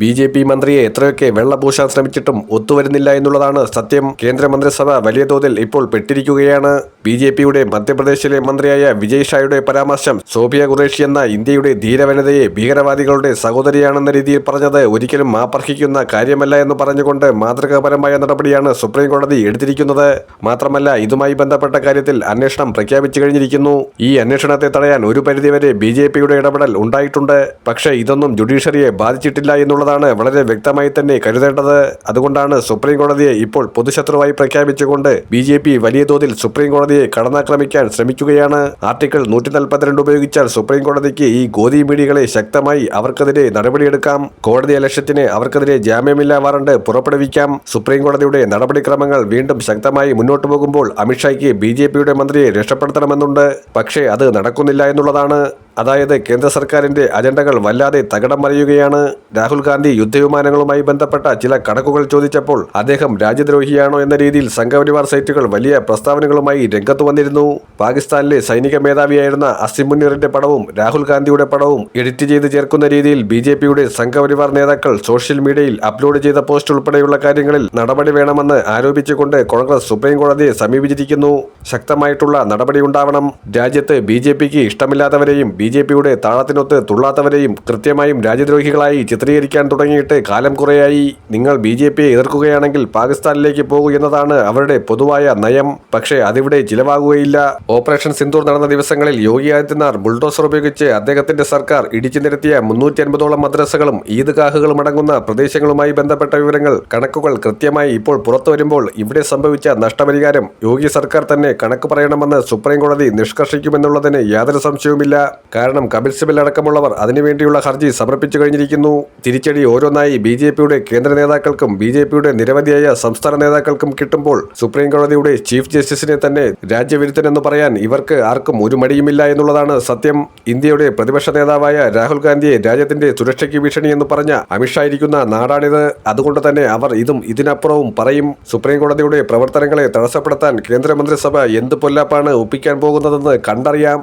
B J P മന്ത്രിയെ എത്രയൊക്കെ വെള്ളപൂശാൻ ശ്രമിച്ചിട്ടും ഒത്തുവരുന്നില്ല എന്നുള്ളതാണ് സത്യം. കേന്ദ്രമന്ത്രിസഭ വലിയ തോതിൽ ഇപ്പോൾ പെട്ടിരിക്കുകയാണ്. ബി ജെ പിയുടെ മധ്യപ്രദേശിലെ മന്ത്രിയായ വിജയ് ഷായുടെ പരാമർശം സോഫിയ ഖുറേഷി എന്ന ഇന്ത്യയുടെ ധീരവനിതയെ ഭീകരവാദികളുടെ സഹോദരിയാണെന്ന രീതിയിൽ പറഞ്ഞത് ഒരിക്കലും മാപ്പർഹിക്കുന്ന കാര്യമല്ല എന്ന് പറഞ്ഞുകൊണ്ട് മാതൃകാപരമായ നടപടിയാണ് സുപ്രീം കോടതി എടുത്തിരിക്കുന്നത്. മാത്രമല്ല ഇതുമായി ബന്ധപ്പെട്ട കാര്യത്തിൽ അന്വേഷണം പ്രഖ്യാപിച്ചു കഴിഞ്ഞിരിക്കുന്നു. ഈ അന്വേഷണത്തെ തടയാൻ ഒരു പരിധിവരെ ബി ജെ പിയുടെ ഇടപെടൽ ഉണ്ടായിട്ടുണ്ട്. പക്ഷേ ഇതൊന്നും ജുഡീഷ്യറിയെ ബാധിച്ചിട്ടില്ല എന്നുള്ളതാണ് വളരെ വ്യക്തമായി തന്നെ കരുതേണ്ടത്. അതുകൊണ്ടാണ് സുപ്രീം കോടതിയെ ഇപ്പോൾ പൊതുശത്രുവായി പ്രഖ്യാപിച്ചുകൊണ്ട് ബി ജെ പി വലിയ തോതിൽ സുപ്രീം കോടതിയെ കടന്നാക്രമിക്കാൻ ശ്രമിക്കുകയാണ്. ആർട്ടിക്കിൾ നൂറ്റി നാൽപ്പത്തിരണ്ട് ഉപയോഗിച്ചാൽ സുപ്രീം കോടതിക്ക് ഈ ഗോതി മീഡിയകളെ ശക്തമായി അവർക്കെതിരെ നടപടിയെടുക്കാം. കോടതി അലക്ഷ്യത്തിന് അവർക്കെതിരെ ജാമ്യമില്ലാ വാറണ്ട് പുറപ്പെടുവിക്കാം. സുപ്രീം കോടതിയുടെ നടപടിക്രമങ്ങൾ വീണ്ടും ശക്തമായി മുന്നോട്ടു പോകുമ്പോൾ അമിത്ഷായ്ക്ക് ബി ജെ പിയുടെ മന്ത്രിയെ രക്ഷപ്പെടുത്തണമെന്നുണ്ട്. പക്ഷേ അത് നടക്കുന്നില്ല എന്നുള്ളതാണ്. അതായത് കേന്ദ്ര സർക്കാരിന്റെ അജണ്ടകൾ വല്ലാതെ തകിടം മറിയുകയാണ് രാഹുൽ ഗാന്ധി യുദ്ധവിമാനങ്ങളുമായി ബന്ധപ്പെട്ട ചില കണക്കുകൾ ചോദിച്ചപ്പോൾ അദ്ദേഹം രാജ്യദ്രോഹിയാണോ എന്ന രീതിയിൽ സംഘപരിവാർ സൈറ്റുകൾ വലിയ പ്രസ്താവനകളുമായി രംഗത്ത് വന്നിരുന്നു. പാകിസ്ഥാനിലെ സൈനിക മേധാവിയായിരുന്ന അസിം പടവും രാഹുൽ ഗാന്ധിയുടെ പടവും എഡിറ്റ് ചെയ്ത് ചേർക്കുന്ന രീതിയിൽ ബി ജെ പിയുടെ സംഘപരിവാർ നേതാക്കൾ സോഷ്യൽ മീഡിയയിൽ അപ്ലോഡ് ചെയ്ത പോസ്റ്റ് ഉൾപ്പെടെയുള്ള കാര്യങ്ങളിൽ നടപടി വേണമെന്ന് ആരോപിച്ചുകൊണ്ട് കോൺഗ്രസ് സുപ്രീം കോടതിയെ സമീപിച്ചിരിക്കുന്നു. ശക്തമായിട്ടുള്ള നടപടി ഉണ്ടാവണം. രാജ്യത്ത് ബി ജെ പിക്ക് ഇഷ്ടമില്ലാത്തവരെയും ബി ജെ പിയുടെ താളത്തിനൊത്ത് തുള്ളാത്തവരെയും കൃത്യമായും രാജ്യദ്രോഹികളായി ചിത്രീകരിക്കാൻ തുടങ്ങിയിട്ട് കാലം കുറയായി. നിങ്ങൾ ബി ജെ പിയെ എതിർക്കുകയാണെങ്കിൽ പാകിസ്ഥാനിലേക്ക് പോകൂ എന്നതാണ് അവരുടെ പൊതുവായ നയം. പക്ഷേ അതിവിടെ ചിലവാകുകയില്ല. ഓപ്പറേഷൻ സിന്ദൂർ നടന്ന ദിവസങ്ങളിൽ യോഗി ആദിത്യനാഥ് ബുൾഡോസർ ഉപയോഗിച്ച് അദ്ദേഹത്തിന്റെ സർക്കാർ ഇടിച്ചു നിരത്തിയ മുന്നൂറ്റി അൻപതോളം മദ്രസകളും ഈദ്ഗാഹുകളും അടങ്ങുന്ന പ്രദേശങ്ങളുമായി ബന്ധപ്പെട്ട വിവരങ്ങൾ കണക്കുകൾ കൃത്യമായി ഇപ്പോൾ പുറത്തു വരുമ്പോൾ ഇവിടെ സംഭവിച്ച നഷ്ടപരിഹാരം യോഗി സർക്കാർ തന്നെ കണക്ക് പറയണമെന്ന് സുപ്രീം കോടതി നിഷ്കർഷിക്കുമെന്നുള്ളതിന് യാതൊരു സംശയവുമില്ല. കാരണം കപിൽ സിബൽ അടക്കമുള്ളവർ അതിനുവേണ്ടിയുള്ള ഹർജി സമർപ്പിച്ചു കഴിഞ്ഞിരിക്കുന്നു. തിരിച്ചടി ഓരോന്നായി ബി ജെ പിയുടെ കേന്ദ്ര നേതാക്കൾക്കും ബി ജെ പിയുടെ നിരവധിയായ സംസ്ഥാന നേതാക്കൾക്കും കിട്ടുമ്പോൾ സുപ്രീം കോടതിയുടെ ചീഫ് ജസ്റ്റിസിനെ തന്നെ രാജ്യവിരുദ്ധനെന്ന് പറയാൻ ഇവർക്ക് ആർക്കും ഒരു മടിയുമില്ല എന്നുള്ളതാണ് സത്യം. ഇന്ത്യയുടെ പ്രതിപക്ഷ നേതാവായ രാഹുൽ ഗാന്ധിയെ രാജ്യത്തിന്റെ സുരക്ഷയ്ക്ക് ഭീഷണി എന്ന് പറഞ്ഞ അമിത്ഷാ ഇരിക്കുന്ന നാടാണിത്. അതുകൊണ്ട് തന്നെ അവർ ഇതും ഇതിനപ്പുറവും പറയും. സുപ്രീം കോടതിയുടെ പ്രവർത്തനങ്ങളെ തടസ്സപ്പെടുത്താൻ കേന്ദ്രമന്ത്രിസഭ എന്ത് പൊല്ലാപ്പാണ് ഒപ്പിക്കാൻ പോകുന്നതെന്ന് കണ്ടറിയാം.